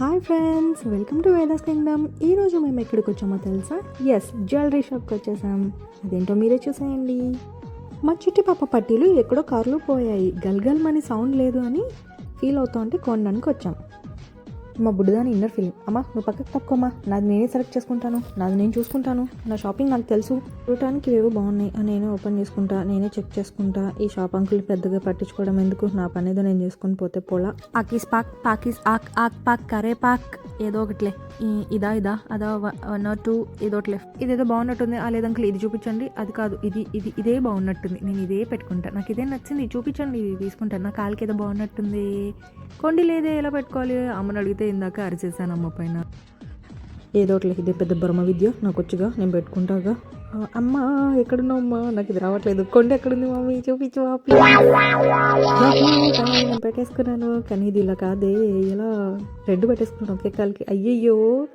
Hi friends welcome to Vedas kingdom ఈరోజు మేము ఎక్కడికి వచ్చామో తెలుసా? ఎస్ జ్యువెలరీ షాప్కి వచ్చేసాం. అదేంటో మీరే చూసేయండి. మా చుట్టి పాప పట్టీలు ఎక్కడో కార్లు పోయాయి. గల్గల్మని సౌండ్ లేదు అని ఫీల్ అవుతా ఉంటే కొనడానికి వచ్చాం. మా బుడ్డదాని ఇన్నర్ ఫీలింగ్. అమ్మా నువ్వు పక్కకు తక్కువమ్మా నాది నేనే సెలెక్ట్ చేసుకుంటాను. నాది నేను చూసుకుంటాను. నా షాపింగ్ నాకు తెలుసు. చూడటానికి ఏవో బాగున్నాయి. నేనే ఓపెన్ చేసుకుంటా నేనే చెక్ చేసుకుంటా. ఈ షాప్ అంకుల్ పెద్దగా పట్టించుకోవడం ఎందుకు? నా పని ఏదో నేను చేసుకుని పోతే పోలా. ఆకీస్ పాక్ పాకిస్ ఆక్ ఆక్ పాక్ కరే పాక్. ఏదో ఒకటిలే. ఇదా ఇదా అదా వన్ ఆర్ టూ ఏదో ఒకటిలే. ఇదేదో బాగున్నట్టుంది. ఆ లేదు అంకుల్ ఇది చూపించండి. అది కాదు ఇది ఇది ఇదే బాగున్నట్టుంది. నేను ఇదే పెట్టుకుంటా. నాకు ఇదే నచ్చింది. చూపించండి ఇది తీసుకుంటాను నా కాలికి ఏదో బాగున్నట్టుంది. కొండి లేదే ఎలా పెట్టుకోవాలి? అమ్మని అడిగితే ఇందాక అరిచేసాను అమ్మ పైన. ఏదో ఒకటి ఇదే పెద్ద బ్రహ్మ విద్య. నాకు వచ్చుగా నేను పెట్టుకుంటాగా. అమ్మా ఎక్కడున్నావు అమ్మా నాకు ఇది రావట్లేదు. కొండ ఎక్కడుంది మమ్మీ చూపించు నేను పెట్టేసుకున్నాను. కానీ ఇది ఇలా కాదే. ఇలా రెడ్ పెట్టేసుకున్నాను ఒకే కాలికి. అయ్యయ్యో.